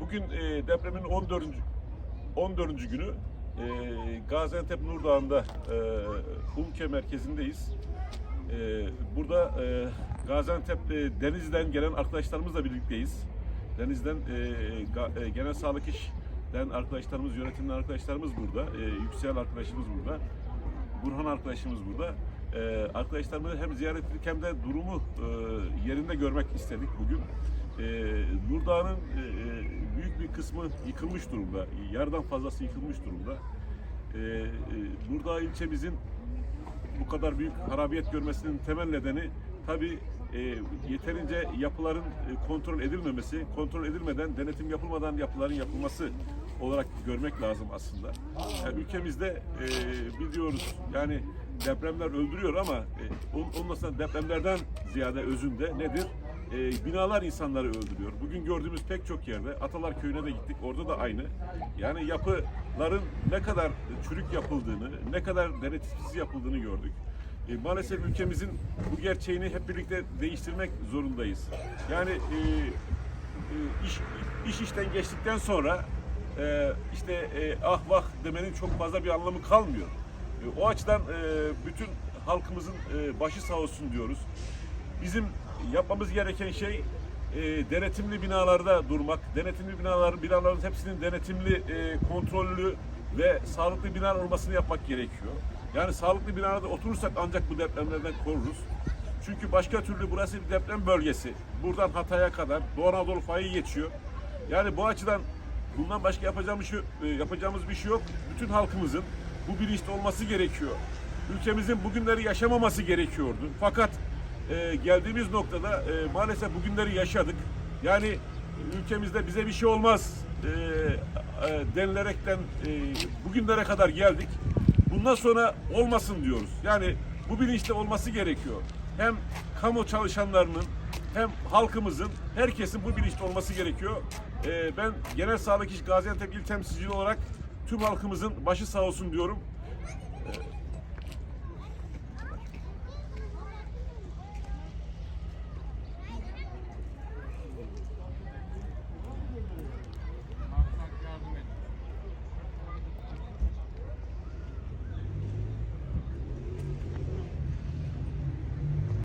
bugün e, depremin 14. 14. günü e, Gaziantep Nur Dağı'nda e, Ulke merkezindeyiz. E, burada e, Gaziantep e, Denizli'den gelen arkadaşlarımızla birlikteyiz. Denizli'den e, ga- e, Genel Sağlık İş'ten arkadaşlarımız, yönetimden arkadaşlarımız burada. E, Yüksel arkadaşımız burada. Burhan arkadaşımız burada. Ee, arkadaşlarımızı hem ziyaret ettik hem de durumu e, yerinde görmek istedik bugün. Ee, Nurdağ'ın e, e, bir kısmı yıkılmış durumda. Yarıdan fazlası yıkılmış durumda. Ee, e, Nurdağ ilçemizin bu kadar büyük harabiyet görmesinin temel nedeni tabii e, yeterince yapıların e, kontrol edilmemesi, kontrol edilmeden, denetim yapılmadan yapıların yapılması olarak görmek lazım aslında. Yani ülkemizde e, biliyoruz yani depremler öldürüyor ama e, onun, onun aslında depremlerden ziyade özünde nedir? E, binalar insanları öldürüyor. Bugün gördüğümüz pek çok yerde Atalar Köyü'ne de gittik. Orada da aynı. Yani yapıların ne kadar çürük yapıldığını, ne kadar denetimsiz yapıldığını gördük. E, maalesef ülkemizin bu gerçeğini hep birlikte değiştirmek zorundayız. Yani e, e, iş iş işten geçtikten sonra e, işte e, ah vah demenin çok fazla bir anlamı kalmıyor. E, o açıdan e, bütün halkımızın e, başı sağ olsun diyoruz. Bizim yapmamız gereken şey e, denetimli binalarda durmak. Denetimli binalar, binaların hepsinin denetimli, e, kontrollü ve sağlıklı binalar olmasını yapmak gerekiyor. Yani sağlıklı binalarda oturursak ancak bu depremlerden koruruz. Çünkü başka türlü burası bir deprem bölgesi. Buradan Hatay'a kadar Doğu Anadolu fayı geçiyor. Yani bu açıdan bundan başka yapacağımız, e, yapacağımız bir şey yok. Bütün halkımızın bu bilinçli olması gerekiyor. Ülkemizin bugünleri yaşamaması gerekiyordu. Fakat e, geldiğimiz noktada e, maalesef bugünleri yaşadık. Yani ülkemizde bize bir şey olmaz e, e, denilerekten e, bugünlere kadar geldik. Bundan sonra olmasın diyoruz. Yani bu bilinçte olması gerekiyor. Hem kamu çalışanlarının hem halkımızın, herkesin bu bilinçte olması gerekiyor. E, ben Genel Sağlık İş Gaziantep İl Temsilciliği olarak tüm halkımızın başı sağ olsun diyorum.